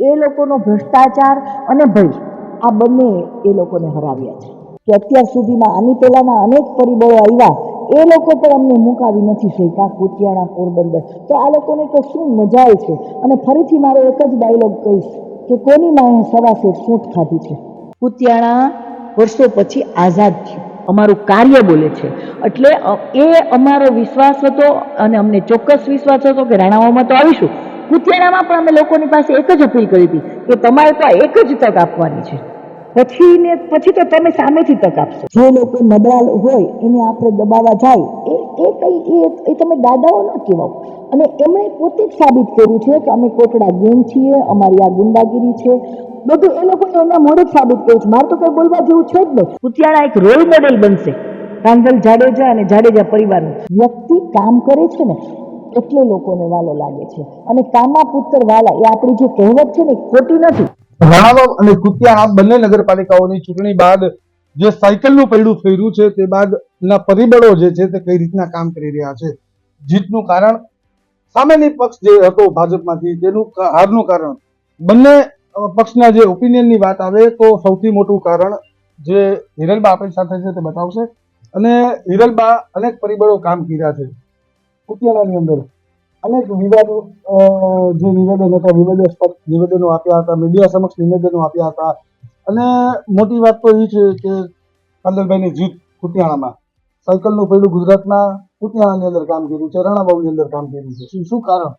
એ લોકોનો ભ્રષ્ટાચાર અને ભય આ બંને એ લોકોને હરાવ્યા છે. કે અત્યાર સુધીમાં આની પહેલાંના અનેક પરિબળો આવ્યા, એ લોકો પણ અમને મુકાવી નથી શક્યા, કુતિયાણા, પોરબંદર. તો આ લોકોને તો શું મજા છે? અને ફરીથી મારો એક જ ડાયલોગ કહીશ કે કોની માએ સવાસે સૂંઠ ખાધી છે? કુતિયાણા વર્ષો પછી આઝાદ થયું. અમારું કાર્ય બોલે છે. એટલે એ અમારો વિશ્વાસ હતો અને અમને ચોક્કસ વિશ્વાસ હતો કે રાણાઓમાં તો આવીશું. કુતિયાણામાં પણ અમે લોકોની પાસે એક જ અપીલ કરી હતી કે તમારે તો આ એક જ તક આપવાની છે. પછી ને પછી તો તમે સામેથી તક આપશો. જે લોકો નબળા હોય એને આપણે દબાવવા જાય એ એ કંઈ એ તમે દાદાઓ ન કહેવાઓ. અને એમણે પોતે જ સાબિત કર્યું છે કે અમે કોટડા ગેમ છીએ અમારી આ ગુંડાગીરી છે. બધું એ લોકો એના મોડે જ સાબિત કર્યું છે. મારે તો કંઈ બોલવા જેવું છે જ નહીં. કુતિયાણા એક રોલ મોડેલ બનશે. કાંધલ જાડેજા અને જાડેજા પરિવારનું. વ્યક્તિ કામ કરે છે ને એટલે લોકોને વાલો લાગે છે. અને કામા પુત્ર વાલા એ આપણી જે કહેવત છે ને ખોટી નથી. રાણાવાવ અને કુતિયાણા બંને નગરપાલિકાઓની ચૂંટણી બાદ જે સાયકલનું પૈડું ફેર્યું છે તે બાદ ના પરિબળો જે છે તે કઈ રીતના કામ કરી રહ્યા છે? જીતનું કારણ સામેની પક્ષ જે હતો ભાજપમાંથી, તેનું હારનું કારણ. બંને પક્ષના જે ઓપિનિયનની વાત આવે તો સૌથી મોટું કારણ જે હિરલબા આપણી સાથે છે તે બતાવશે. અને હિરલબા અનેક પરિબળો કામ કર્યા છે. કુતિયાણાની અંદર. અનેક વિવાદો જે નિવેદન હતા, વિવાદાસ્પદ નિવેદનો આપ્યા હતા, મીડિયા સમક્ષ નિવેદનો આપ્યા હતા. અને મોટી વાત તો એ છે કે કલ્લરભાઈની જીત કુતિયાણામાં. સાયકલનું પહેલું ગુજરાતના કુતિયાણાની અંદર કામ કર્યું છે, રાણાબાઉની અંદર કામ કર્યું છે. શું શું કારણ?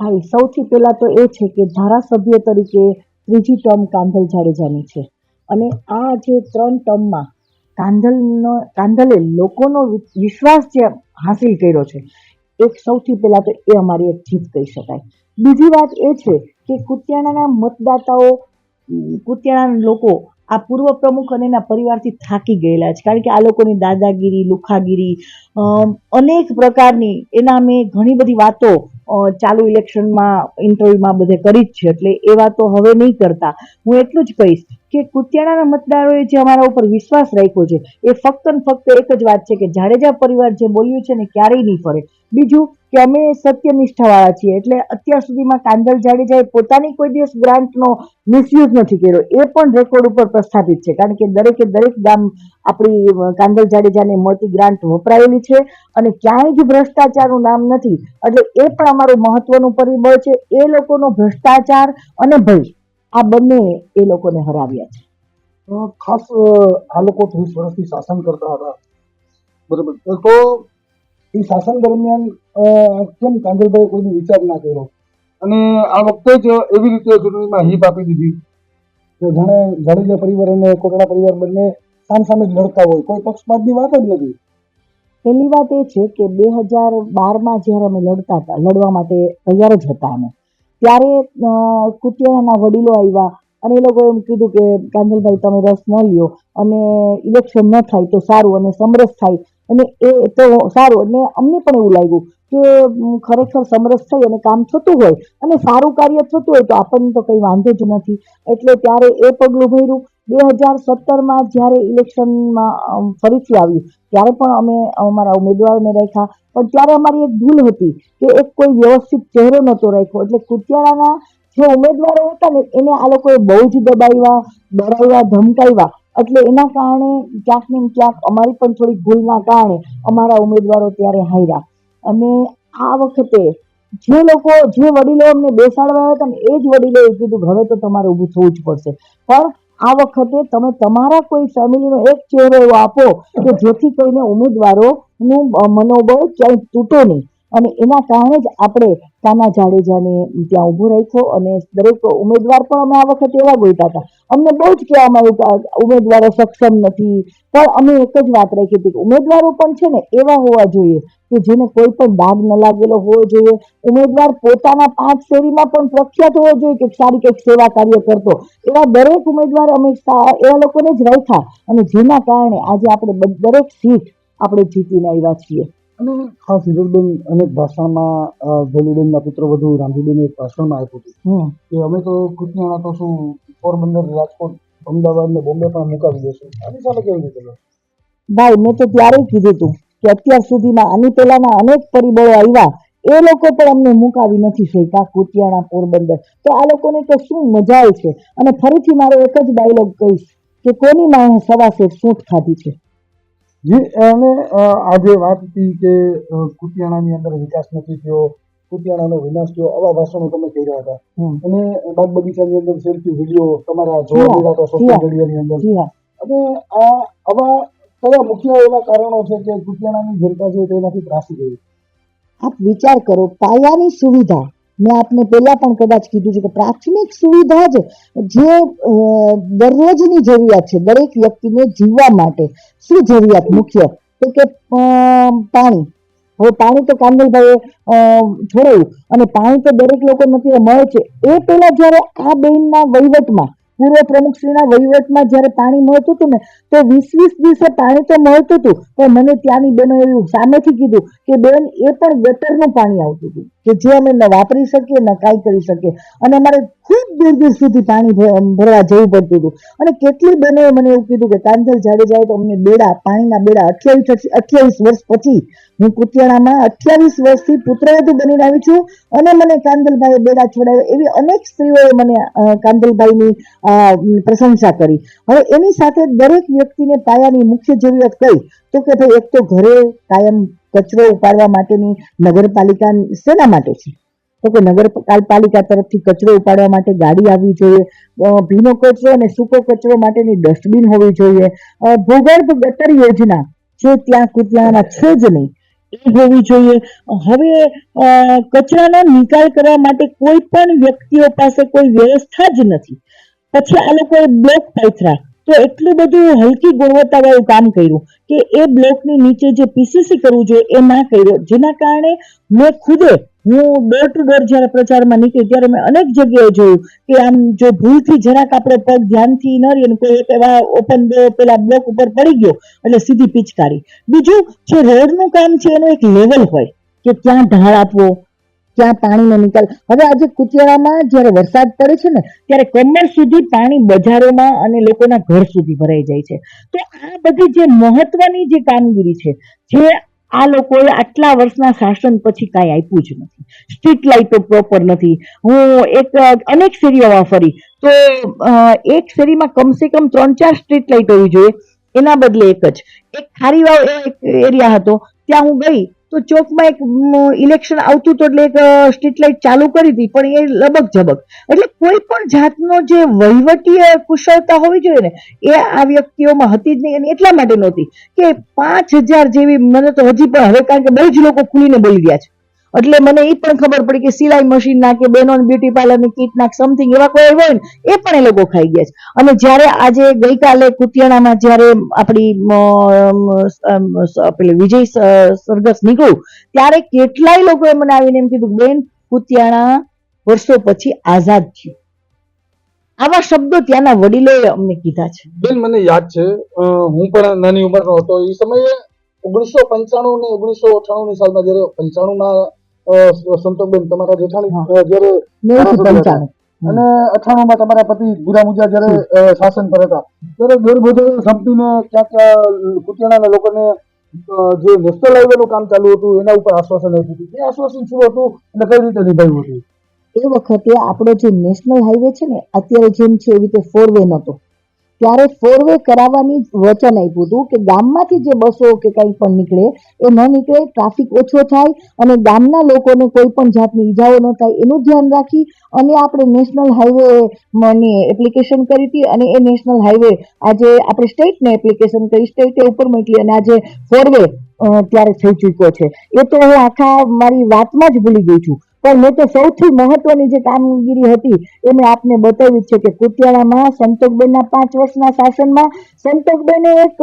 ભાઈ સૌથી પહેલા તો એ છે કે ધારાસભ્ય તરીકે ત્રીજી ટર્મ કાંધલ જાડેજાની છે. અને આ જે ત્રણ ટર્મમાં કાંધલનો કાંધલે લોકોનો વિશ્વાસ જે હાંસિલ કર્યો છે એક સૌથી પહેલાં તો એ અમારી એક જીત કહી શકાય. બીજી વાત એ છે કે કુતિયાણાના મતદાતાઓ, કુતિયાણાના લોકો આ પૂર્વ પ્રમુખ અને એના પરિવારથી થાકી ગયેલા છે. કારણ કે આ લોકોની દાદાગીરી, લુખાગીરી અનેક પ્રકારની એના મેં ઘણી બધી વાતો ચાલુ ઇલેક્શનમાં, ઇન્ટરવ્યુમાં બધે કરી જ છે. એટલે એ વાતો હવે નહીં કરતા. હું એટલું જ કહીશ કે કુતિયાણાના મતદારોએ જે અમારા ઉપર વિશ્વાસ રાખ્યો છે, એ ફક્ત ને ફક્ત એક જ વાત છે કે જાડેજા પરિવાર જે બોલ્યું છે ને ક્યારેય નહીં ફરે. બીજું કે અમે સત્યનિષ્ઠાવાળા છીએ, એટલે અત્યાર સુધીમાં કાંદલ જાડેજાએ પોતાની કોઈ દિવસ ગ્રાન્ટનો મિસયુઝ નથી કર્યો. એ પણ રેકોર્ડ ઉપર પ્રસ્થાપિત છે, કારણ કે દરેકે દરેક ગામ આપણી કાંદલ જાડેજાને મળતી ગ્રાન્ટ વપરાયેલી છે અને ક્યાંય જ ભ્રષ્ટાચારનું નામ નથી. એટલે એ પણ અમારું મહત્વનું પરિબળ છે. એ લોકોનો ભ્રષ્ટાચાર અને ભય. આ બંને એ લોકોને હરાવ્યા છે. ખાસ આ લોકો ત્રીસ વર્ષથી શાસન કરતા હતા. બરોબર. તો એ શાસન દરમિયાન કેમ કાંદલભાઈ કોઈનો વિચાર ના કર્યો? અને આ વખતે જ એવી રીતે ચૂંટણીમાં હીપ આપી દીધી કે જાણે જાડેજા પરિવાર અને કોટડા પરિવાર બંને સામ સામે જ લડતા હોય. કોઈ પક્ષપાતની વાત જ નથી. પહેલી વાત એ છે કે બે હજાર બારમાં જ્યારે અમે લડતા હતા લડવા માટે તૈયાર જ હતા અમે. ત્યારે કુતિયાણાના વડીલો આવ્યા અને એ લોકોએ એમ કીધું કે, કાંદલભાઈ, તમે રસ ન લ્યો અને ઇલેક્શન ન થાય તો સારું અને સમરસ થાય. અને એ તો સારું અને અમને પણ એવું લાગ્યું કે ખરેખર સમરસ થઈ અને કામ થતું હોય અને સારું કાર્ય થતું હોય તો આપણને તો કંઈ વાંધો જ નથી. એટલે ત્યારે એ પગલું ભર્યું બે હજાર સત્તરમાં જ્યારે ઇલેક્શનમાં ફરીથી આવ્યું, ત્યારે પણ અમે અમારા ઉમેદવારોને રાખ્યા. પણ ત્યારે અમારી એક ભૂલ હતી કે એક કોઈ વ્યવસ્થિત ચહેરો નહોતો રાખ્યો. એટલે કુતિયાળાના જે ઉમેદવારો હતા ને, એને આ લોકોએ બહુ જ દબાવ્યા, ડરાવ્યા, ધમકાવ્યા. એટલે એના કારણે ક્યાંક ને ક્યાંક અમારી પણ થોડી ભૂલના કારણે અમારા ઉમેદવારો ત્યારે હાર્યા. અને આ વખતે જે લોકો, જે વડીલો અમને બેસાડવા આવ્યા હતા ને, એ જ વડીલોએ કીધું હવે તો તમારે ઊભું થવું જ પડશે. પણ આ વખતે તમે તમારા કોઈ ફેમિલીનો એક ચહેરો એવો આપો કે જેથી કરીને ઉમેદવારોનું મનોબળ ક્યાંય તૂટે નહીં. અને એના કારણે જ આપણે તાના જાડેજાને ત્યાં ઊભો રાખ્યો અને દરેક ઉમેદવાર પણ અમે આ વખતે એવા ગોઈતા હતા. અમને બહુ જ કહેવામાં આવ્યું ઉમેદવારો સક્ષમ નથી. પણ અમે એક જ વાત રાખી હતી કે ઉમેદવારો પણ છે ને એવા હોવા જોઈએ કે જેને કોઈ પણ દાગ ન લાગેલો હોવો જોઈએ. ઉમેદવાર પોતાના પાંચ શેરીમાં પણ પ્રખ્યાત હોવો જોઈએ કે સારી કંઈક સેવા કાર્ય કરતો. એવા દરેક ઉમેદવાર અમે એવા લોકોને જ રાખ્યા. અને જેના કારણે આજે આપણે દરેક સીટ આપણે જીતીને આવ્યા છીએ. અને ખાસ હિરલબેન અનેક ભાષણમાં ભોલુબેનના પુત્ર વધુ રાંધીબેન એક ભાષણમાં આપ્યું હતું. કે અમે તો કુતિયાણા તો શું પોરબંદર રાજકોટ અમદાવાદ ને બોમ્બે પણ મુકાવી દેશું. આની સામે કેવી રીતે ભાઈ મેં તો ત્યારે કીધું હતું કે અત્યાર સુધીમાં આની પહેલાના અનેક પરિબળો આવ્યા એ લોકો પણ અમને મુકાવી નથી શક્યા કુતિયાણા પોરબંદર. તો આ લોકોને તો શું મજા આવે છે? અને ફરીથી મારો એક જ ડાયલોગ કહીશ કે કોની માએ સવા શેર સૂંઠ ખાધી છે? જી અને આજે વાત હતી કે કુતિયાણાની અંદર વિકાસ નથી થયો કુતિયાણાનો વિનાશ થયો આવા ભાષણો તમે કહી રહ્યા હતા અને બાગ બગીચાની અંદર સેલ્ફી વીડિયો તમારા જોવા મળ્યા હતા સોશિયલ મીડિયાની અંદર. અને આ આવા કયા મુખ્ય એવા કારણો છે કે કુતિયાણાની જનતા છે તેનાથી ત્રાસી ગઈ? આપ વિચાર કરો પાયાની સુવિધા મેં આપને પહેલા પણ કદાચ કીધું છે કે પ્રાથમિક સુવિધા જ જે દરરોજની જરૂરિયાત છે, દરેક વ્યક્તિને જીવવા માટે શું જરૂરિયાત? મુખ્ય તો કે પાણી. હવે પાણી તો કાંદલભાઈએ છોડાયું. અને પાણી તો દરેક લોકો નથી મળે છે. એ પહેલા જ્યારે આ બેનના વહીવટમાં, પૂર્વ પ્રમુખશ્રીના વહીવટમાં જ્યારે પાણી મળતું હતું ને, તો વીસ વીસ દિવસે પાણી તો મળતું હતું. પણ મને ત્યાંની બેનો એવું સામેથી કીધું કે બેન એ પણ ગટરનું પાણી આવતું હતું. કે જે અમે ન વાપરી શકીએ, ન કાંઈ કરી શકીએ. અને અમારે ખૂબ દૂર દૂર સુધી પાણી ભરવા જવું પડતું હતું. અને કેટલી બહેનોએ મને એવું કીધું કે કાંજલ જાડેજાએ તો અમને બેડા, પાણીના બેડા અઠ્યાવીસ અઠ્યાવીસ વર્ષ પછી, હું કુતિયાણામાં અઠ્યાવીસ વર્ષથી પુત્રવધુ બનીને આવી છું. અને મને કાંદલભાઈએ બેડા છોડાવ્યા એવી અનેક સ્ત્રીઓએ મને કાંદલભાઈની પ્રશંસા કરી. હવે એની સાથે દરેક વ્યક્તિને પાયાની મુખ્ય જરૂરિયાત કઈ? તો કે ભાઈ, એક તો ઘરે કાયમ કચરો ઉપાડવા માટેની નગરપાલિકા શેના માટે છે? તો કે નગરપાલિકા તરફથી કચરો ઉપાડવા માટે ગાડી આવવી જોઈએ ભીનો કચરો અને સૂકો કચરો માટેની ડસ્ટબિન હોવી જોઈએ ભૂગર્ભ ગટર યોજના જે ત્યાં કુતિયાણામાં છે જ નહીં, એ હોવી જોઈએ. હવે કચરાનો નિકાલ કરવા માટે કોઈ પણ વ્યક્તિઓ પાસે કોઈ વ્યવસ્થા જ નથી. પછી આ લોકોએ બ્લોક પાથરા તો એટલું બધું હલકી ગુણવત્તાવાળું કામ કર્યું કે એ બ્લોકની નીચે જે પીસીસી કરવું જોઈએ એ ના કર્યો. જેના કારણે મેં ખુદે હું ડોર ટુ ડોર જ્યારે પ્રચારમાં નીકળી ત્યારે મેં અનેક જગ્યાએ જોયું કે આમ જો ભૂલથી જરાક આપણે પગ ધ્યાનથી ન રહીએ કોઈ એક એવા ઓપન પેલા બ્લોક ઉપર પડી ગયો એટલે સીધી પિચકારી. બીજું, જે રોડનું કામ છે એનું એક લેવલ હોય કે ક્યાં ઢાળ આપવો ક્યાં પાણીનો નિકાલ. હવે આજે કુતિયાળામાં જ્યારે વરસાદ પડે છે ને, ત્યારે કમર સુધી પાણી બજારોમાં અને લોકોના ઘર સુધી ભરાઈ જાય છે. તો આ બધી જે મહત્વની જે કામગીરી છે, જે આ લોકોએ આટલા વર્ષના શાસન પછી કાંઈ આપ્યું જ નથી. સ્ટ્રીટ લાઇટો પ્રોપર નથી. હું એક, અનેક શેરીઓમાં ફરી. તો એક શેરીમાં કમસે કમ ત્રણ ચાર સ્ટ્રીટ લાઇટ હોવી જોઈએ. એના બદલે એક જ. એક ખારીવાવ એરિયા હતો. ત્યાં હું ગઈ. તો ચોકમાં એક ઇલેક્શન આવતું હતું એટલે એક સ્ટ્રીટ લાઇટ ચાલુ કરી હતી પણ એ લબક ઝબક. એટલે કોઈ પણ જાતનો જે વહીવટીય કુશળતા હોવી જોઈએ ને, એ આ વ્યક્તિઓમાં હતી જ નહીં અને એટલા માટે નહોતી કે પાંચ હજાર જેવી, મને તો હજી પણ હવે કારણ કે બહુ જ લોકો ખુલીને બોલી ગયા છે. એટલે મને એ પણ ખબર પડી કે સિલાઈ મશીન ના કે બેનો બ્યુટી પાર્લરની કીટ ના સમથિંગ એવા કોઈ હોય ને, એ પણ એ લોકો ખાઈ ગયા છે. અને જ્યારે આજે ગઈકાલે કુતિયાણામાં જ્યારે આપણી પેલી વિજય સરઘસ નીકળ્યું, ત્યારે કેટલાય લોકોએ મને આવીને એમ કીધું બેન, કુતિયાણા વર્ષો પછી આઝાદ થયું. આવા શબ્દો ત્યાંના વડીલોએ અમને કીધા છે. બેન, મને યાદ છે હું પણ નાની ઉંમરનો હતો. એ સમયે ઓગણીસો પંચાણું ને ઓગણીસો અઠાણું ની સાલમાં જયારે પંચાણું માં સંતોષબેન તમારા જેઠાણી જયારે અને અઠાણું માં તમારા પતિ ગુરા મુજા જયારે શાસન પર હતા. ત્યારે ગેરબોધે સંપીને ક્યાંક કુતિયાણાના લોકોને જે નેશનલ હાઈવે નું કામ ચાલુ હતું એના ઉપર આશ્વાસન આપ્યું હતું. એ આશ્વાસન શું હતું અને કઈ રીતે નિભાવ્યું હતું? એ વખતે આપણો જે નેશનલ હાઈવે છે ને અત્યારે જેમ છે એવી રીતે ફોર વે નહોતો. ત્યારે ફોર વે કરાવવાની વચન આપ્યું હતું કે ગામમાંથી જે બસો કે કંઈ પણ નીકળે એ ન નીકળે ટ્રાફિક ઓછો થાય અને ગામના લોકોને કોઈ પણ જાતની ઈજાઓ ન થાય એનું ધ્યાન રાખી અને આપણે નેશનલ હાઈવે ની એપ્લિકેશન કરી હતી અને એ નેશનલ હાઈવે આજે આપણે સ્ટેટને એપ્લિકેશન કરી સ્ટેટે ઉપર મોકલી અને આજે ફોર વે ત્યારે થઈ ચૂક્યો છે. એ તો હું આખા મારી વાતમાં જ ભૂલી ગઈ છું. પણ મેં તો સૌથી મહત્વની જે કામગીરી હતી એ મેં આપને બતાવી છે કે કુતિયાણામાં સંતોકબેનના પાંચ વર્ષના શાસનમાં સંતોકબેને એક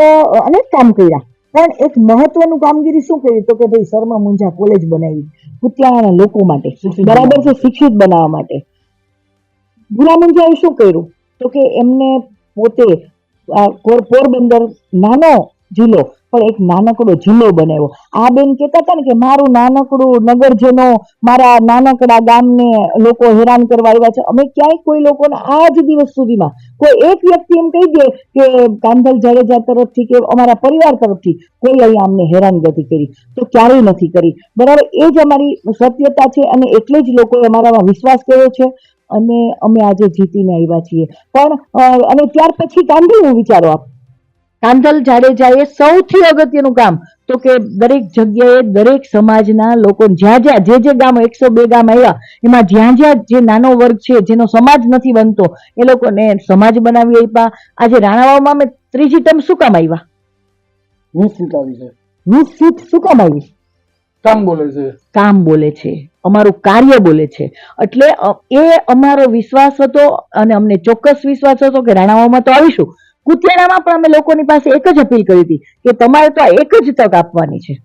અનેક કામ કર્યા. પણ એક મહત્વનું કામગીરી શું કરી? તો કે ભાઈ શર્મા મુંજા કોલેજ બનાવી. કુતિયાણાના લોકો માટે. બરાબર છે શિક્ષિત બનાવવા માટે. ભૂલા મુંજાએ શું કર્યું? તો કે એમને પોતે પોરબંદર નાનો જિલ્લો પણ એક નાનકડો જિલ્લો બનાવ્યો. આ બેન કહેતા હતા ને કે મારું નાનકડું નગરજનો મારા નાનકડા ગામને લોકો હેરાન કરવા આવ્યા છે, અમે ક્યાંય કોઈ લોકોને જ દિવસ સુધીમાં કોઈ એક વ્યક્તિ એમ કહી દે કે કાંધલ જાડેજા તરફથી કે અમારા પરિવાર તરફથી કોઈ અહીંયા અમને હેરાનગતિ કરી. તો ક્યારેય નથી કરી. બરાબર, એ જ અમારી સત્યતા છે અને એટલે જ લોકોએ અમારામાં વિશ્વાસ કર્યો છે અને અમે આજે જીતીને આવ્યા છીએ. પણ અને ત્યાર પછી કાંધલનું વિચારો આપ. કાંધલ જાડેજાએ સૌથી અગત્યનું કામ તો કે દરેક જગ્યાએ દરેક સમાજના લોકો જ્યાં જ્યાં જે જે ગામ એકસો બે ગામ આવ્યા એમાં જ્યાં જ્યાં જે નાનો વર્ગ છે જેનો સમાજ નથી બનતો એ લોકોને સમાજ બનાવી આપ્યા. આજે રાણાવામાં મેં ત્રીજી ટર્મ શું કામ આવ્યા? વીસ સીટ આવી છે? વીસ સીટ શું કામ આવી? કામ બોલે છે. કામ બોલે છે. અમારું કાર્ય બોલે છે. એટલે એ અમારો વિશ્વાસ હતો અને અમને ચોક્કસ વિશ્વાસ હતો કે રાણાવામાં તો આવીશું. કુતિયાણામાં પણ અમે લોકોની પાસે એક જ અપીલ કરી હતી કે તમારે તો આ એક જ તક આપવાની છે.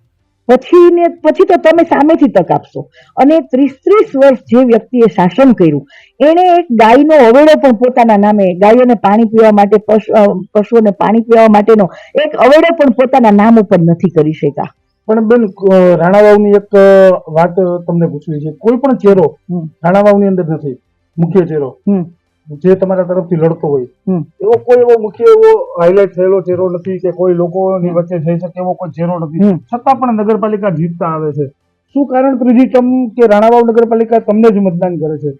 પછી ને પછી તો તમે સામેથી તક આપશો. અને ત્રીસ ત્રીસ વર્ષ જે વ્યક્તિએ શાસન કર્યું એણે એક ગાયનો અવેડો પણ પોતાના નામે ગાયોને પાણી પીવા માટે પશુ પશુઓને પાણી પીવા માટેનો એક અવેડો પણ પોતાના નામ ઉપર નથી કરી શક્યા. પણ બેન રાણાવાવની એક વાત તમને પૂછવી છે. કોઈ પણ ચહેરો રાણાવાવની અંદર નથી. મુખ્ય ચહેરો. જે તમારા તરફથી લડતો હોય. એવો કોઈ એવો મુખ્ય એવો હાઇલાઇટ થયેલો ચહેરો નથી કે કોઈ લોકોની વચ્ચે જઈ શકે એવો કોઈ ચહેરો નથી. છતાં પણ નગરપાલિકા જીતતા આવે છે. શું કારણ ત્રીજી ટર્મ કે રાણાવાવ નગરપાલિકા તમને જ મતદાન કરે છે?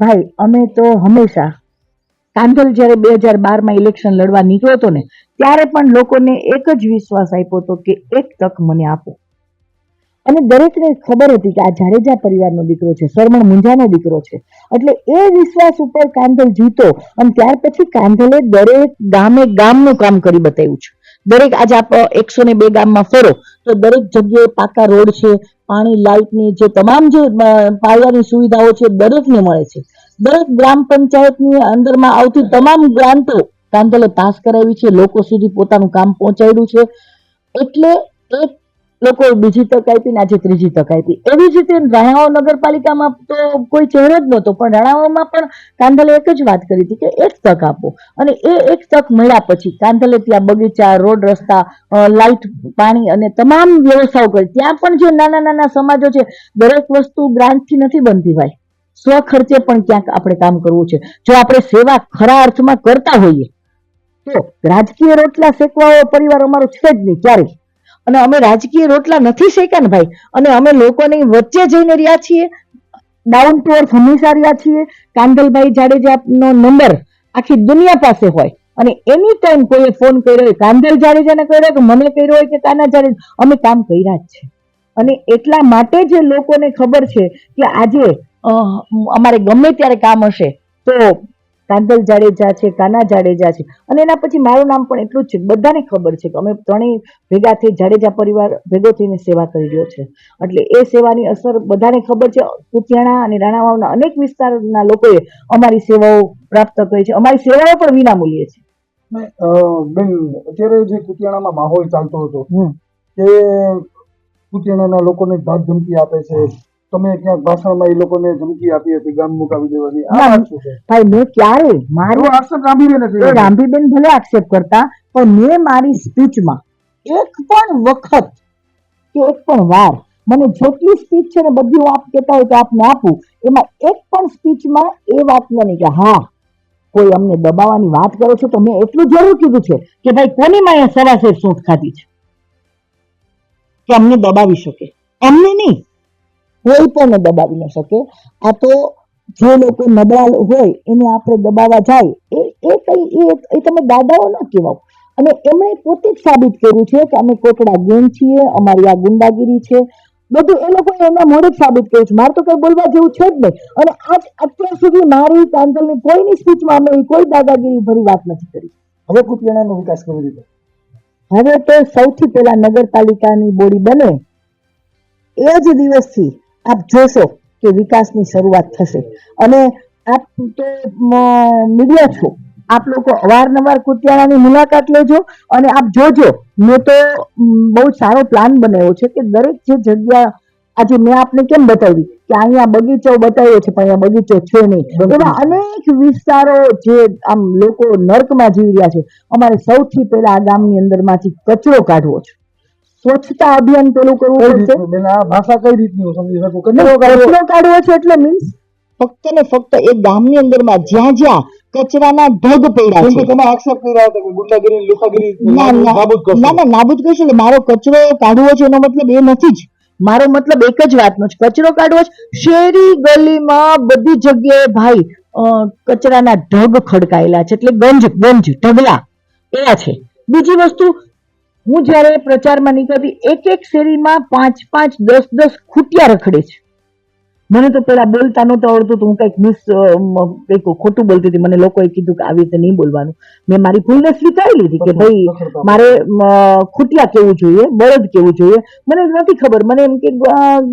ભાઈ અમે તો હંમેશા કાંધલ જ્યારે બે હજાર બારમાં ઇલેક્શન લડવા નીકળ્યો હતો ને ત્યારે પણ લોકોને એક જ વિશ્વાસ આપ્યો હતો કે એક તક મને આપો. અને દરેકને ખબર હતી કે આ જાડેજા પરિવારનો દીકરો છે સરમણ મુંજાનો દીકરો છે. એટલે એ વિશ્વાસ ઉપર કાંધલ જીતો અને ત્યાર પછી કાંધલે દરેક ગામે ગામનું કામ કરી બતાવ્યું છે. દરેક આજે આપ એકસો ને બે ગામમાં ફરો, તો દરેક જગ્યાએ પાકા રોડ છે, પાણી લાઇટની જે તમામ જે પાયાની સુવિધાઓ છે, દરેકને મળે છે. દરેક ગ્રામ પંચાયતની અંદરમાં આવતી તમામ ગ્રાન્ટો કાંધલે પાસ કરાવી છે, લોકો સુધી પોતાનું કામ પહોંચાડ્યું છે. એટલે એક લોકો બીજી તક આપી ને આજે ત્રીજી તક આપી. એવી જ રીતે રાણાઓ નગરપાલિકામાં તો કોઈ ચહેરો જ નહોતો, પણ રાણાઓમાં પણ કાંધલે એક જ વાત કરી હતી કે એક તક આપો. અને એ એક તક મળ્યા પછી કાંધલે ત્યાં બગીચા, રોડ રસ્તા લાઇટ પાણી અને તમામ વ્યવસ્થાઓ કરી ત્યાં પણ જે નાના નાના સમાજો છે, દરેક વસ્તુ ગ્રાન્ટથી નથી બનતી ભાઈ. સ્વ ખર્ચે પણ ક્યાંક આપણે કામ કરવું છે. જો આપણે સેવા ખરા અર્થમાં કરતા હોઈએ, તો રાજકીય રોટલા શેકવાઓ પરિવાર અમારો છે જ નહીં ક્યારેય. અને અમે રાજકીય રોટલા નથી શેક્યા ને ભાઈ. અને અમે લોકોની વચ્ચે જઈને રહ્યા છીએ. ડાઉન ટુ અર્થ હંમેશા રહ્યા છીએ. કાંધલભાઈ જાડેજાનો નંબર આખી દુનિયા પાસે હોય. અને એની ટાઈમ કોઈએ ફોન કર્યો હોય કાંધલ જાડેજાને કર્યો કે મને કર્યો હોય કે કાના જાડેજા, અમે કામ કર્યા જ છે. અને એટલા માટે જે લોકોને ખબર છે કે આજે અમારે ગમે ત્યારે કામ હશે, તો કાંદલ જાડેજા છે કાના જાડેજા છે. અને એના પછી મારું નામ પણ એટલું જ છે બધાને ખબર છે કે અમે ત્રણેય ભેગા થઈ જાડેજા પરિવાર ભેગો થઈને સેવા કરી રહ્યો છે. એટલે એ સેવાની અસર બધાને ખબર છે કુતિયાણા અને રાણાવાવના અનેક વિસ્તારના લોકોએ અમારી સેવાઓ પ્રાપ્ત કરી છે. અમારી સેવાઓ પણ વિનામૂલ્યે છે. બેન અત્યારે જે કુતિયાણામાં માહોલ ચાલતો હતો. કે કુતિયાણાના લોકોને ભાગ ધમકી આપે છે તમે ક્યાંક ભાષણમાં એ લોકોને ધમકી આપી હતી ગામ મુકાવી દેવાની. આ વાત શું છે? ભાઈ મેં ક્યારે મારો આક્ષેપ નથી એ રામભીબેન ભલે આક્ષેપ કરતા પણ મેં મારી સ્પીચમાં એક પણ વખત કે એક પણ વાર મને જેટલી સ્પીચ છે ને બધી હું આપ કહેતા હોય કે આપને આપું એમાં એક પણ સ્પીચમાં એ વાત નહીં કે હા કોઈ અમને દબાવવાની વાત કરો છો તો મેં એટલું જરૂર કીધું છે કે ભાઈ કોની માએ સરાસર સૂંઠ ખાધી છે? કે અમને દબાવી શકે? અમને નહીં. કોઈ પણ દબાવી ન શકે. આ તો જે લોકો નબળા હોય એને આપણે દબાવવા જાય. એ એ કઈ એ એ તમે દાદાઓ ન કહેવાઓ. અને એમણે પોતે જ સાબિત કર્યું છે કે અમે કોટડા ગેંગ છીએ અમારી આ ગુંડાગીરી છે. બધું એ લોકોએ એમના મોઢે જ સાબિત કર્યું છે. મારે તો કઈ બોલવા જેવું છે જ નહીં. અને આજ અત્યાર સુધી મારી કાંતલની કોઈની સ્પીચમાં અમે કોઈ દાદાગીરી ભરી વાત નથી કરી. હવે કુતિયાણાનો વિકાસ કેવી રીતે? હવે તો સૌથી પહેલા નગરપાલિકાની બોડી બને. એ જ દિવસથી આપ જોશો કે વિકાસની શરૂઆત થશે. અને આપ તો મીડિયા છો. આપ લોકો અવારનવાર કુતિયાણાની મુલાકાત લેજો અને આપ જોજો. મેં તો બહુ સારો પ્લાન બનાવ્યો છે કે દરેક જે જગ્યા આજે મેં આપને કેમ બતાવી કે અહીંયા બગીચો બતાવ્યો છે પણ અહીંયા બગીચો છે નહીં. એવા અનેક વિસ્તારો જે આમ લોકો નર્કમાં જીવી રહ્યા છે. અમારે સૌથી પહેલા આ ગામની અંદરમાંથી કચરો કાઢવો છે. સ્વચ્છતા અભિયાન પેલું કરવું પડશે? આ ભાષા કઈ રીતની હું સમજી શકું? કચરો કાઢવો? છે એટલે મીન્સ ફક્ત ને ફક્ત એ ગામની અંદરમાં જ્યાં જ્યાં કચરાના ઢગ પડ્યા છે. તમે આક્ષેપ કર્યા હતા કે ગુંડાગીરી લુખાગીરી નાબૂદ કરશો. ના ના નાબૂદ કરશો એટલે મારો કચરો કાઢવો છે એનો મતલબ એ નથી જ. મારો મતલબ એક જ વાતનો છે. કચરો કાઢવો છે. શેરી ગલીમાં બધી જગ્યાએ ભાઈ કચરાના ઢગ ખડકાયેલા છે. એટલે ગંજ ગંજ ઢગલા. એવા છે. બીજી વસ્તુ હું જ્યારે પ્રચારમાં નીકળતી એક એક શેરીમાં પાંચ પાંચ દસ દસ ખૂટિયા રખડે છે. મને તો પેલા બોલતા નહોતું આવડતું તો હું કંઈક મિસ કંઈક ખોટું બોલતી હતી. મને લોકોએ કીધું કે આવી રીતે નહીં બોલવાનું. મેં મારી ભૂલને સ્વીકારી લીધી કે ભાઈ મારે ખૂટિયા કેવું જોઈએ બળદ કેવું જોઈએ? મને નથી ખબર. મને એમ કે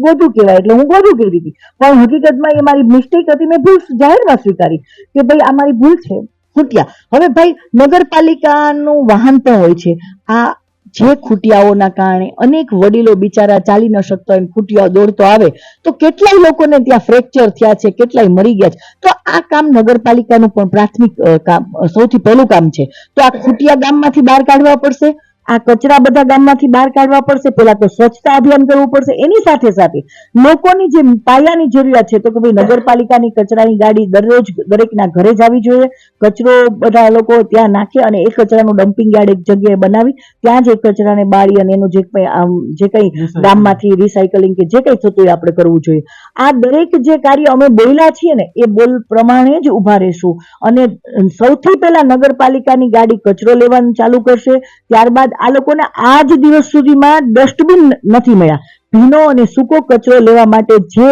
ગોધું કહેવાય. એટલે હું ગોધું કહેતી દીધી પણ હકીકતમાં એ મારી મિસ્ટેક હતી. મેં ભૂલ જાહેરમાં સ્વીકારી કે ભાઈ આ મારી ભૂલ છે. ખૂટિયા. હવે ભાઈ નગરપાલિકાનું વાહન પણ હોય છે. આ જે ખૂટિયાઓના કારણે અનેક વડીલો બિચારા ચાલી ન શકતા હોય ખૂટિયાઓ દોડતો આવે, તો કેટલાય લોકોને ત્યાં ફ્રેક્ચર થયા છે, કેટલાય મરી ગયા છે. તો આ કામ નગરપાલિકાનું પણ પ્રાથમિક કામ સૌથી પહેલું કામ છે. તો આ ખૂટિયા ગામમાંથી બહાર કાઢવા પડશે? આ કચરા બધા ગામમાંથી બહાર કાઢવા પડશે પેલા તો સ્વચ્છતા અભિયાન કરવું પડશે એની સાથે સાથે લોકોની જે પાયાની જરૂરિયાત છે તો કે ભાઈ નગરપાલિકાની કચરાની ગાડી દરરોજ દરેકના ઘરે જ આવી જોઈએ કચરો બધા લોકો ત્યાં નાખે અને એ કચરાનું ડમ્પિંગ યાર્ડ એક જગ્યાએ બનાવી ત્યાં જ એ કચરાને બાળી અને એનું જે કંઈ આમ જે કંઈ ગામમાંથી રિસાયકલિંગ કે જે કંઈ થતું હોય આપણે કરવું જોઈએ. આ દરેક જે કાર્ય અમે બોલ્યા છીએ ને એ બોલ પ્રમાણે જ ઊભા રહેશું. અને સૌથી પહેલા નગરપાલિકાની ગાડી કચરો લેવાનું ચાલુ કરશે ત્યારબાદ આ લોકોને આ જ દિવસ સુધીમાં ડસ્ટબિન નથી મળ્યા. ભીનો અને સૂકો કચરો લેવા માટે જે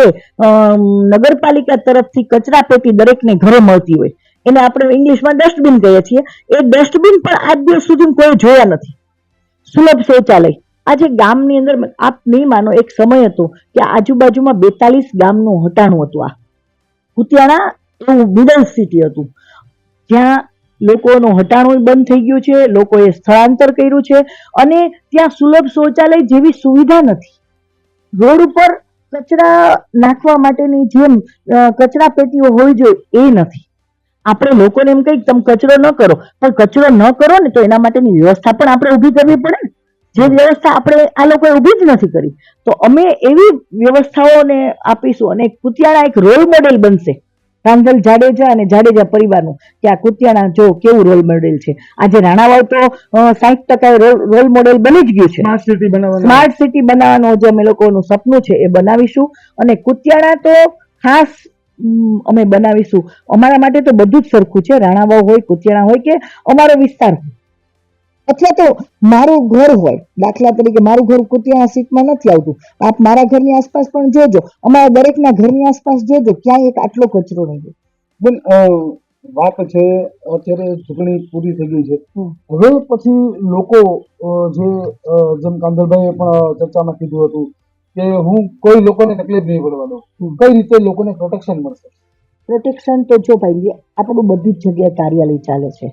નગરપાલિકા તરફથી કચરા પેટી દરેકને ઘરે મળતી હોય. એને આપણે ઇંગ્લિશમાં ડસ્ટબિન કહીએ છીએ. એ ડસ્ટબિન પણ આજ દિવસ સુધી કોઈ જોયા નથી. સુલભ શૌચાલય. આજે ગામની અંદર આપ નહીં માનો, એક સમય હતો કે આજુબાજુમાં બેતાલીસ ગામનું હટાણું હતું આ. કુતિયાણા એવું મિડલ સિટી હતું. જ્યાં લોકોનું હટાણું બંધ થઈ ગયું છે, લોકોએ સ્થળાંતર કર્યું છે અને ત્યાં સુલભ શૌચાલય જેવી સુવિધા નથી. રોડ ઉપર કચરા નાખવા માટેની જેમ કચરા પેટીઓ હોવી જોઈએ એ નથી. આપણે લોકોને એમ કહીએ તમે કચરો ન કરો, પણ કચરો ન કરો ને તો એના માટેની વ્યવસ્થા પણ આપણે ઊભી કરવી પડે ને. જે વ્યવસ્થા આપણે આ લોકોએ ઊભી જ નથી કરી. તો અમે એવી વ્યવસ્થાઓને આપીશું અને કુતિયાણા એક રોલ મોડેલ બનશે. કાંધલ જાડેજા અને જાડેજા પરિવારનું કે આ કુતિયાણા જો કેવું રોલ મોડેલ છે? આજે રાણાવાવ તો સાહીઠ ટકા રોલ મોડેલ બની જ ગયું છે. સ્માર્ટ સિટી બનાવવાનું. સ્માર્ટ સિટી બનાવવાનું જે અમે લોકોનું સપનું છે એ બનાવીશું. અને કુતિયાણા તો ખાસ અમે બનાવીશું. અમારા માટે તો બધું જ સરખું છે. રાણાવાવ હોય કુતિયાણા હોય કે અમારો વિસ્તાર હોય. અથવા તો મારું ઘર હોય દાખલા તરીકે મારું ઘર કુતિયા સીટમાં નથી આવતું. આપ મારા ઘરની આસપાસ પણ જોજો. અમારા દરેકના ઘરની આસપાસ જોજો. ક્યાંય એક આટલો કચરો નહીં બેન વાત છે અત્યારે ચૂંટણી પૂરી થઈ ગઈ છે. હવે પછી લોકો જે જેમ કાંદલભાઈએ પણ ચર્ચામાં કીધું હતું કે હું કોઈ લોકોને તકલીફ નહીં પડવાનો કઈ રીતે લોકોને પ્રોટેક્શન મળશે? પ્રોટેક્શન તો જો ભાઈ આપણું બધી જ જગ્યાએ કાર્યાલય ચાલે છે.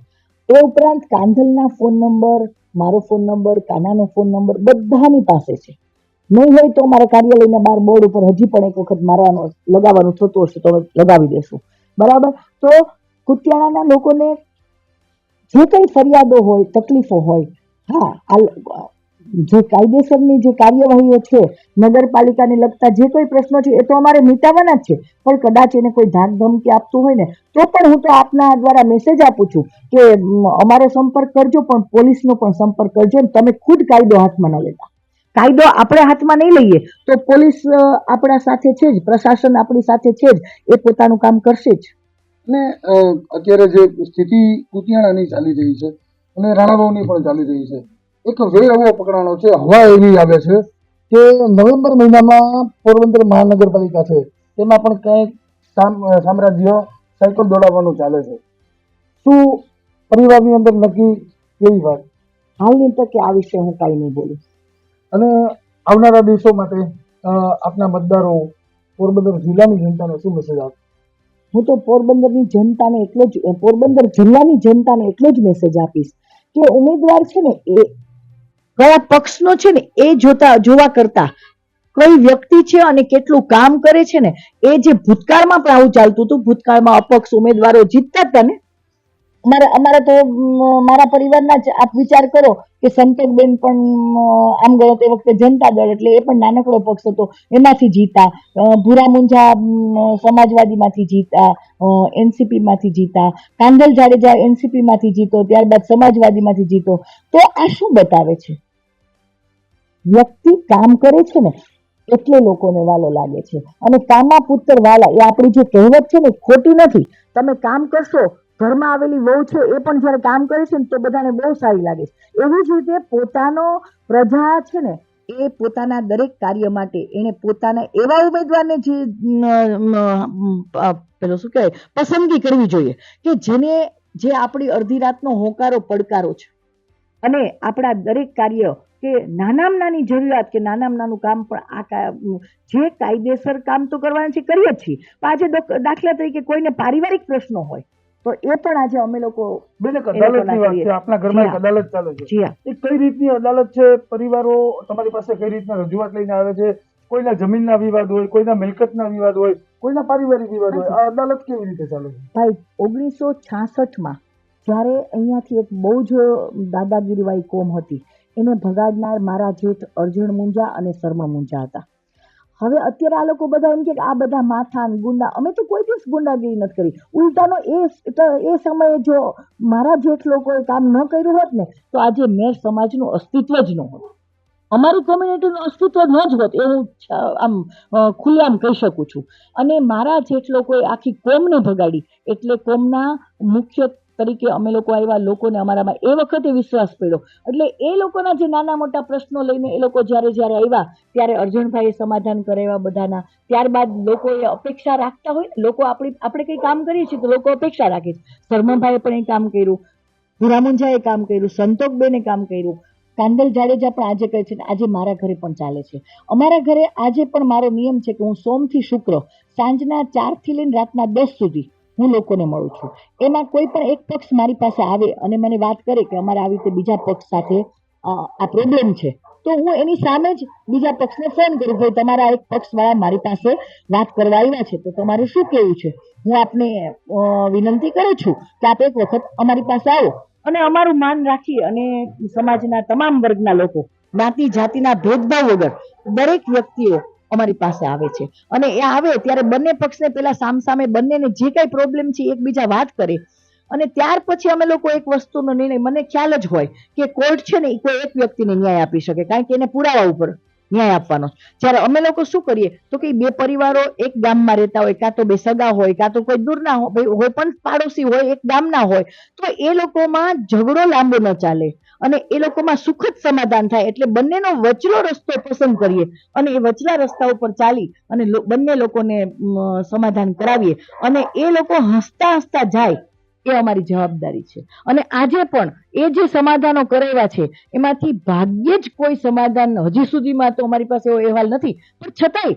એ ઉપરાંત કાંધલના ફોન નંબર મારો ફોન નંબર કાનાનો ફોન નંબર બધાની પાસે છે. નહીં હોય તો મારા કાર્યાલયના બાર બોર્ડ ઉપર હજી પણ એક વખત મારવાનો, લગાવવાનું થતું હશે તો લગાવી દેશું. બરાબર? તો કુતિયાણાના લોકોને જે કંઈ ફરિયાદો હોય, તકલીફો હોય, હા, આ જે કાયદેસરની જે કાર્યવાહીઓ છે, નગરપાલિકાને લગતા જે કોઈ પ્રશ્નો છે, એ તો અમારે મિટાવવાના જ છે. પણ કદાચ એને કોઈ ધાક ધમકી આપતું હોય ને, તો પણ હું તો આપના દ્વારા મેસેજ આપું છું કે અમારો સંપર્ક કરજો, પણ પોલીસનો પણ સંપર્ક કરજો ને તમે ખુદ કાયદો હાથમાં ન લેતા. કાયદો આપણે હાથમાં નહીં લઈએ, તો પોલીસ આપણા સાથે છે જ, પ્રશાસન આપણી સાથે છે જ, એ પોતાનું કામ કરશે જ. અને અત્યારે જે સ્થિતિ કુતિયાણાની ચાલી રહી છે, અને રાણાભાવની પણ ચાલી રહી છે એક વેર એવો પકડાણો છે હવા એવી આવે છે કે નવેમ્બર મહિનામાં પોરબંદર મહાનગરપાલિકા છે. તેમાં પણ કંઈક સામ- સામ્રાજ્ય સાયકલ દોડાવવાનું ચાલે છે. શું પરિવારની અંદર નક્કી કેવી વાત? હાલની તકે આ વિશે હું કાંઈ નહીં બોલું. અને આવનારા દિવસો માટે આપના મતદારો પોરબંદર જિલ્લાની જનતાને શું મેસેજ આપ? હું તો પોરબંદરની જનતાને એટલો જ પોરબંદર જિલ્લાની જનતાને એટલો જ મેસેજ આપીશ કે ઉમેદવાર છે ને એ કયા પક્ષનો છે ને એ જોતા, જોવા કરતા કઈ વ્યક્તિ છે અને કેટલું કામ કરે છે ને એ જે ભૂતકાળમાં પણ આવું ચાલતું હતું, ભૂતકાળમાં અપક્ષ ઉમેદવારો જીતતા હતા ને. અમારા અમારા તો મારા પરિવારના જ આપ વિચાર કરો કે સંતકબેન પણ આમ ગયો તે વખતે જનતા દળ એટલે એ પણ નાનકડો પક્ષ હતો, એમાંથી જીતા. ભૂરા મુંજા સમાજવાદીમાંથી જીતા. એનસીપી માંથી જીતા. કાંધલ જાડેજા એનસીપી માંથી જીતો, ત્યારબાદ સમાજવાદીમાંથી જીતો. તો આ શું બતાવે છે? વ્યક્તિ કામ કરે છે ને, એટલે લોકોને વાલો લાગે છે. અને કામા પુત્ર વાલા એ આપણી જે કહેવત છે ને ખોટી નથી. તમે કામ કરશો, ઘરમાં આવેલી વહુ છે, એ પણ જ્યારે કામ કરે છે ને, તો બધાને બહુ સારી લાગે છે. એવી જ રીતે પોતાનો પ્રજા છે ને, એ પોતાના દરેક કાર્ય માટે, એને પોતાના એવા ઉમેદવારને જે પેલો શું કહેવાય, પસંદગી કરવી જોઈએ કે જેને, જે આપણી અડધી રાતનો હોકારો, પડકારો છે. અને આપણા દરેક કાર્ય કે નાનામાં નાની જરૂરિયાત કે નાનામાં નાનું કામ પણ આ જે કાયદેસર કામ તો કરવાના છે કરીએ જ છીએ. પણ આજે દાખલા તરીકે કોઈને પારિવારિક પ્રશ્નો હોય તો એ પણ આજે અમે લોકો બેન અદાલતની વાત છે ઘરમાં અદાલત ચાલે છે. એ કઈ રીતની અદાલત છે? પરિવારો તમારી પાસે કઈ રીતના રજૂઆત લઈને આવે છે? કોઈના જમીનના વિવાદ હોય કોઈના મિલકતના વિવાદ હોય કોઈના પારિવારિક વિવાદ હોય આ અદાલત કેવી રીતે ચાલે છે? ભાઈ ઓગણીસો છાસઠમાં જ્યારે અહીંયાથી એક બહુ જ દાદાગીરીવાળી કોમ હતી એને ભગાડનાર મારા જેઠ અર્જુન મુંજા અને શર્મા મુંજા હતા. હવે અત્યારે આ લોકો બધા એમ કે આ બધા માથા ગુંડા, અમે તો કોઈ દિવસ ગુંડાગીરી નથી કરી. ઉલટાનો એ એ સમયે જો મારા જેઠ લોકોએ કામ ન કર્યું હોત ને, તો આજે મેર સમાજનું અસ્તિત્વ જ ન હોત. અમારી કોમ્યુનિટીનું અસ્તિત્વ ન જ હોત એ હું આમ ખુલ્લામ કહી શકું છું. અને મારા જેઠ લોકોએ આખી કોમને ભગાડી, એટલે કોમના મુખ્ય તરીકે અમે લોકો આવ્યા, લોકોને અમારામાં એ વખતે વિશ્વાસ પડ્યો. એટલે એ લોકોના જે નાના મોટા પ્રશ્નો લઈને એ લોકો જ્યારે જ્યારે આવ્યા, ત્યારે અર્જુનભાઈએ સમાધાન કરાવ્યા બધાના. ત્યારબાદ લોકોએ અપેક્ષા રાખતા હોય ને, લોકો આપણી, આપણે કંઈ કામ કરીએ છીએ તો લોકો અપેક્ષા રાખે છે. ધર્મભાઈએ પણ એ કામ કર્યું. ભુરામુંજાએ કામ કર્યું. સંતોકબેને કામ કર્યું. કાંદલ જાડેજા પણ આજે કહે છે ને, આજે મારા ઘરે પણ ચાલે છે. અમારા ઘરે આજે પણ મારો નિયમ છે કે હું સોમથી શુક્ર સાંજના ચારથી લઈને રાતના દસ સુધી હું લોકોને મળું છું. એમાં કોઈ પણ એક પક્ષ મારી પાસે આવે અને મને વાત કરે કે અમારે આવી રીતે બીજા પક્ષ સાથે આ પ્રોબ્લેમ છે, તો હું એની સામે જ બીજા પક્ષને ફોન કરું ભાઈ તમારા એક પક્ષવાળા મારી પાસે વાત કરવા આવ્યા છે, તો તમારે શું કહેવું છે? હું આપને વિનંતી કરું છું કે આપ એક વખત અમારી પાસે આવો. અને અમારું માન રાખી અને સમાજના તમામ વર્ગના લોકો જ્ઞાતિ જાતિના ભેદભાવ વગર દરેક વ્યક્તિઓ અમારી પાસે આવે છે. અને એ આવે ત્યારે બંને પક્ષને પેલા સામસામે બંનેને જે કઈ પ્રોબ્લેમ છે એકબીજા વાત કરે. અને ત્યાર પછી અમે લોકો એક વસ્તુનો નિર્ણય, મને ખ્યાલ જ હોય કે કોર્ટ છે ને કોઈ એક વ્યક્તિને ન્યાય આપી શકે, કારણ કે એને પુરાવા ઉપર ન્યાય આપવાનો જ્યારે અમે લોકો શું કરીએ? તો કે બે પરિવારો એક ગામમાં રહેતા હોય, કાં તો બે સગા હોય, કાં તો કોઈ દૂરના હોય પણ પાડોશી હોય, એક ગામના હોય, તો એ લોકોમાં ઝઘડો લાંબો ન ચાલે. અને એ લોકોમાં સુખદ સમાધાન થાય. એટલે બંનેનો વચલો રસ્તો પસંદ કરીએ અને એ વચલા રસ્તા ઉપર ચાલી અને બંને લોકોને સમાધાન કરાવીએ. અને એ લોકો હસતા હસતા જાય એ અમારી જવાબદારી છે. અને આજે પણ એ જે સમાધાનો કરેલા છે, એમાંથી ભાગ્યે જ કોઈ સમાધાન હજી સુધીમાં તો અમારી પાસે એવો અહેવાલ નથી. પણ છતાંય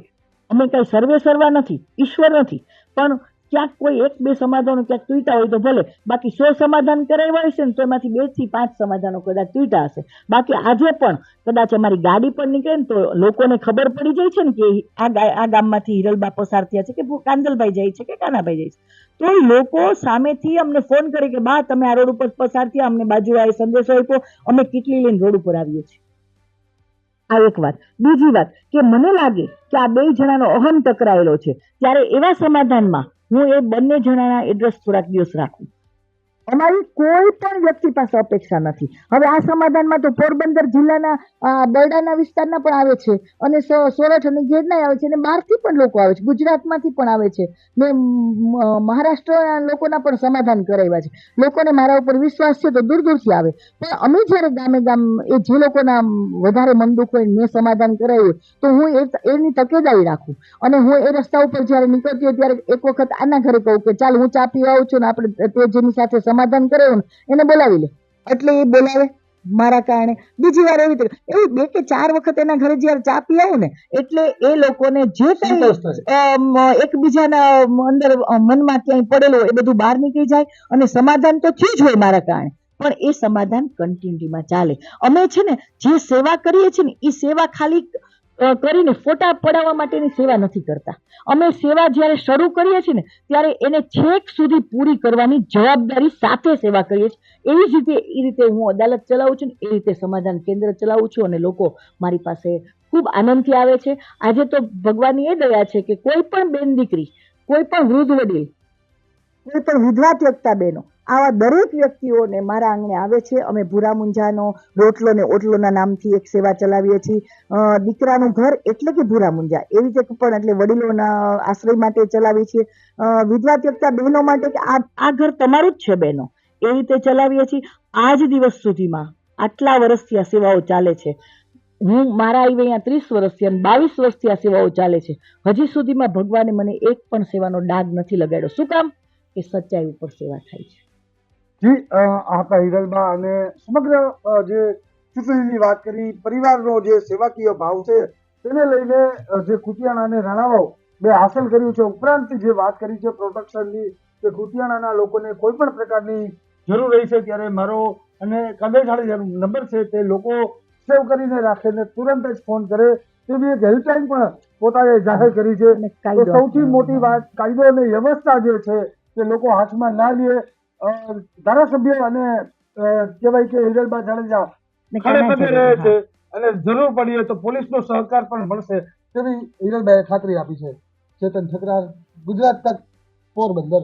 અમે કઈ સર્વે સર્વા નથી, ઈશ્વર નથી. પણ ક્યાંક કોઈ એક, બે સમાધાનો ક્યાંક તૂટ્યા હોય તો ભલે. બાકી સો સમાધાન કરાવ્યા હશે ને તો એમાંથી બેથી પાંચ સમાધાનો કદાચ તૂટ્યા હશે. બાકી આજે પણ કદાચ અમારી ગાડી પર નીકળે ને તો લોકોને ખબર પડી જાય છે ને કે આ આ ગામમાંથી હિરલબા પસાર થયા છે કે કાંદલભાઈ જાય છે કે કાનાભાઈ જાય છે. તો લોકો સામેથી અમને ફોન કરે કે, બા, તમે આ રોડ ઉપર પસાર થયા, અમને બાજુ બાજુવાળાએ સંદેશો આપ્યો. અમે કેટલી લઈને રોડ ઉપર આવીએ છીએ. આ એક વાત. બીજી વાત કે મને લાગે કે આ બે જણાનો અહમ ટકરાયેલો છે. ત્યારે એવા સમાધાનમાં હું એ બંને જણાના એડ્રેસ થોડાક દિવસ રાખું. અમારી કોઈ પણ વ્યક્તિ પાસે અપેક્ષા નથી. હવે આ સમાધાનમાં તો પોરબંદર જિલ્લાના બરડાના વિસ્તારના પણ આવે છે અને સોરઠ અને ગીરના આવે છે અને બહારથી પણ લોકો આવે છે. ગુજરાતમાંથી પણ આવે છે. મેં મહારાષ્ટ્રના લોકોના પણ સમાધાન કરાવ્યા છે. લોકોને મારા ઉપર વિશ્વાસ છે તો દૂર દૂરથી આવે. પણ અમે જ્યારે ગામે ગામ એ જે લોકોના વધારે મન દુઃખ હોય મેં સમાધાન કરાવ્યું તો હું એ, એની તકેદારી રાખું. અને હું એ રસ્તા ઉપર જ્યારે નીકળતી હોય ત્યારે એક વખત આના ઘરે કહું કે ચાલ હું ચા પીવા આવું છું ને આપણે તે જેની સાથે સમાધાન કરાવ્યું ને એને બોલાવી લે. એટલે એ બોલાવે મારા કારણે. બીજી વાર એવી રીતે એવું બે કે ચાર વખત એના ઘરે જયારે ચા પી આવું ને એટલે એ લોકોને જે કઈ એકબીજાના અંદર મનમાં ક્યાંય પડેલો એ બધું બહાર નીકળી જાય અને સમાધાન તો થયું જ હોય મારા કારણે. પણ એ સમાધાન કન્ટિન્યુટીમાં ચાલે. અમે છે ને જે સેવા કરીએ છીએ ને એ સેવા ખાલી કરીને ફોટા પડાવવા માટેની સેવા નથી કરતા. અમે સેવા જ્યારે શરૂ કરીએ છીએ ને, ત્યારે એને છેક સુધી પૂરી કરવાની જવાબદારી સાથે સેવા કરીએ છીએ. એવી જ રીતે, એ રીતે હું અદાલત ચલાવું છું એ રીતે સમાધાન કેન્દ્ર ચલાવું છું અને લોકો મારી પાસે ખૂબ આનંદથી આવે છે. આજે તો ભગવાનની એ દયા છે કે કોઈ પણ બેન દીકરી, કોઈ પણ વૃદ્ધ વડીલ કોઈ પણ વિધવા ત્યક્તા બહેનો. આવા દરેક વ્યક્તિઓને મારા આંગણે આવે છે. અમે ભૂરા મુંજાનો, રોટલો ને ઓટલોના નામથી એક સેવા ચલાવીએ છીએ. દીકરાનું ઘર એટલે કે ભૂરા મુંજા. એવી રીતે પણ એટલે વડીલોના આશ્રય માટે ચલાવીએ છીએ. વિધવા ત્યક્તા બહેનો માટે કે આ આ ઘર તમારું જ છે બહેનો. એ રીતે ચલાવીએ છીએ. આજ દિવસ સુધીમાં આટલા વર્ષથી આ સેવાઓ ચાલે છે. હું, મારા આવી અહીંયા ત્રીસ વર્ષથી અને બાવીસ વર્ષથી આ સેવાઓ ચાલે છે. હજી સુધીમાં ભગવાને મને એક પણ સેવાનો ડાઘ નથી લગાડ્યો. શું કામ? કે સચ્ચાઈ ઉપર સેવા થાય છે. જી આપણા હિરલબા અને સમગ્ર જે ચૂંટણીની વાત કરી પરિવારનો જે સેવાકીય ભાવ છે તેને લઈને જે કુતિયાણા અને રાણાવાવ બે હાંસલ કર્યું છે. ઉપરાંત જે વાત કરી છે પ્રોટેક્શનની કે કુતિયાણાના લોકોને કોઈ પણ પ્રકારની જરૂર રહી છે ત્યારે મારો અને કાંદેશાળી નંબર છે તે લોકો સેવ કરીને રાખે ને તુરંત જ ફોન કરે. તેવી એક હેલ્પલાઇન પણ પોતાએ જાહેર કરી છે. સૌથી મોટી વાત કાયદો અને વ્યવસ્થા જે છે તે લોકો હાથમાં ના લે ધારાસભ્ય અને કહેવાય કે હિરલબા જાડેજા. રહે છે અને જરૂર પડીએ તો પોલીસનો સહકાર પણ મળશે તેવી હિરલબાએ ખાતરી આપી છે. ચેતન ઠકરાર ગુજરાત તક પોરબંદર.